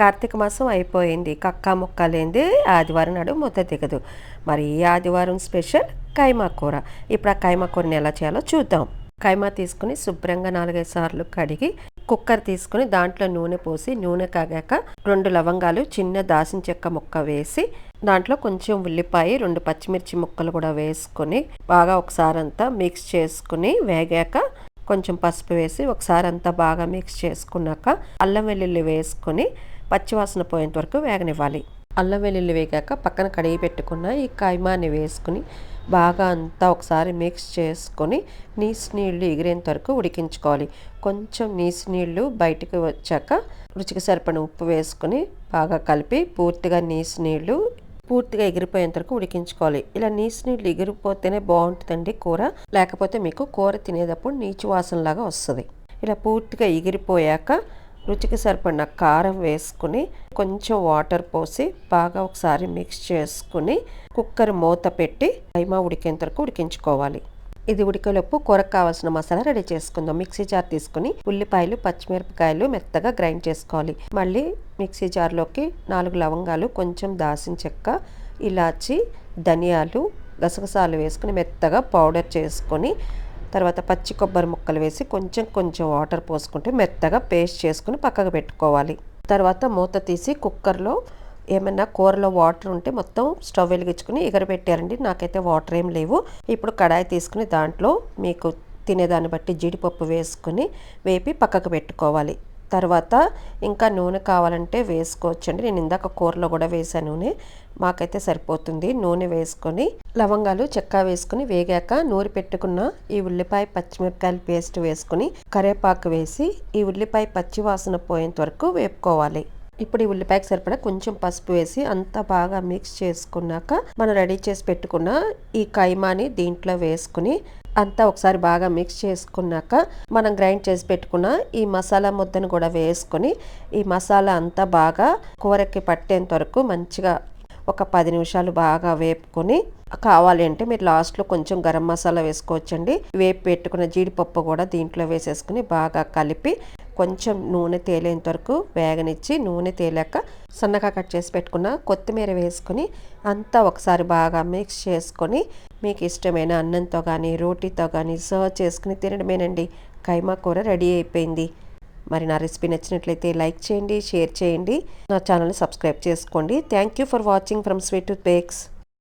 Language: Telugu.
కార్తీక మాసం అయిపోయింది. కక్క ముక్కలేంది ఆదివారం నాడు ముద్ద దిగదు. మరి ఈ ఆదివారం స్పెషల్ కైమా కూర. ఇప్పుడు ఆ కైమా కూరని ఎలా చేయాలో చూద్దాం. కైమా తీసుకుని శుభ్రంగా నాలుగైదు సార్లు కడిగి కుక్కర్ తీసుకుని దాంట్లో నూనె పోసి నూనె కాగాక రెండు లవంగాలు చిన్న దాసిన చెక్క ముక్క వేసి దాంట్లో కొంచెం ఉల్లిపాయ రెండు పచ్చిమిర్చి ముక్కలు కూడా వేసుకొని బాగా ఒకసారి అంతా మిక్స్ చేసుకుని వేగాక కొంచెం పసుపు వేసి ఒకసారి అంతా బాగా మిక్స్ చేసుకున్నాక అల్లం వెల్లుల్లి వేసుకొని పచ్చివాసన పోయేంత వరకు వేగనివ్వాలి. అల్లం వెల్లుల్లి వేగాక పక్కన కడిగి పెట్టుకున్న ఈ కైమాని వేసుకుని బాగా అంతా ఒకసారి మిక్స్ చేసుకొని నీసు నీళ్ళు ఎగిరేంత వరకు ఉడికించుకోవాలి. కొంచెం నీసు నీళ్ళు బయటికి వచ్చాక రుచికి సరిపడిన ఉప్పు వేసుకొని బాగా కలిపి పూర్తిగా నీసు నీళ్ళు పూర్తిగా ఎగిరిపోయేంత వరకు ఉడికించుకోవాలి. ఇలా నీసు నీళ్ళు ఎగిరిపోతేనే బాగుంటుందండి కూర. లేకపోతే మీకు కూర తినేటప్పుడు నీచు వాసనలాగా వస్తుంది. ఇలా పూర్తిగా ఎగిరిపోయాక రుచికి సరిపడిన కారం వేసుకుని కొంచెం వాటర్ పోసి బాగా ఒకసారి మిక్స్ చేసుకుని కుక్కర్ మూత పెట్టి కైమా ఉడికేంత వరకు ఉడికించుకోవాలి. ఇది ఉడికేలోపు కూరకు కావాల్సిన మసాలా రెడీ చేసుకుందాం. మిక్సీ జార్ తీసుకుని ఉల్లిపాయలు పచ్చిమిరపకాయలు మెత్తగా గ్రైండ్ చేసుకోవాలి. మళ్ళీ మిక్సీ జార్లోకి నాలుగు లవంగాలు కొంచెం దాసిన చెక్క ఇలాచి ధనియాలు గసగసాలు వేసుకుని మెత్తగా పౌడర్ చేసుకొని తర్వాత పచ్చి కొబ్బరి ముక్కలు వేసి కొంచెం కొంచెం వాటర్ పోసుకుంటే మెత్తగా పేస్ట్ చేసుకుని పక్కకు పెట్టుకోవాలి. తర్వాత మూత తీసి కుక్కర్లో ఏమైనా కూరలో వాటర్ ఉంటే మొత్తం స్టవ్ వెలిగించుకుని ఎగరబెట్టారండి. నాకైతే వాటర్ ఏం లేవు. ఇప్పుడు కడాయి తీసుకుని దాంట్లో మీకు తినేదాన్ని బట్టి జీడిపప్పు వేసుకుని వేపి పక్కకు పెట్టుకోవాలి. తర్వాత ఇంకా నూనె కావాలంటే వేసుకోవచ్చండి. నేను ఇందాక కూరలో కూడా వేసాను నూనె. మాకైతే సరిపోతుంది. నూనె వేసుకొని లవంగాలు చెక్క వేసుకొని వేగాక నూరి పెట్టుకున్న ఈ ఉల్లిపాయ పచ్చిమిరపకాయల పేస్ట్ వేసుకొని కరివేపాకు వేసి ఈ ఉల్లిపాయ పచ్చి వాసన పోయేంత వరకు వేపుకోవాలి. ఇప్పుడు ఈ ఉల్లిపాయకి సరిపడా కొంచెం పసుపు వేసి అంతా బాగా మిక్స్ చేసుకున్నాక మనం రెడీ చేసి పెట్టుకున్న ఈ కైమాని దీంట్లో వేసుకుని అంతా ఒకసారి బాగా మిక్స్ చేసుకున్నాక మనం గ్రైండ్ చేసి పెట్టుకున్న ఈ మసాలా ముద్దను కూడా వేసుకొని ఈ మసాలా అంతా బాగా కూరకి పట్టేంత వరకు మంచిగా ఒక పది నిమిషాలు బాగా వేపుకొని కావాలి అంటే మీరు లాస్ట్లో కొంచెం గరం మసాలా వేసుకోవచ్చండి. వేపు పెట్టుకున్న జీడిపప్పు కూడా దీంట్లో వేసేసుకుని బాగా కలిపి కొంచెం నూనె తేలేంత వరకు వేగనిచ్చి నూనె తేలాక సన్నగా కట్ చేసి పెట్టుకున్న కొత్తిమీర వేసుకొని అంతా ఒకసారి బాగా మిక్స్ చేసుకొని మీకు ఇష్టమైన అన్నంతో కానీ రోటీతో కానీ సర్వ్ చేసుకుని తినడమేనండి. కైమా కూర రెడీ అయిపోయింది. మరి నా రెసిపీ నచ్చినట్లయితే లైక్ చేయండి షేర్ చేయండి. నా ఛానల్ని సబ్స్క్రైబ్ చేసుకోండి. Thank you for watching from sweet to bakes.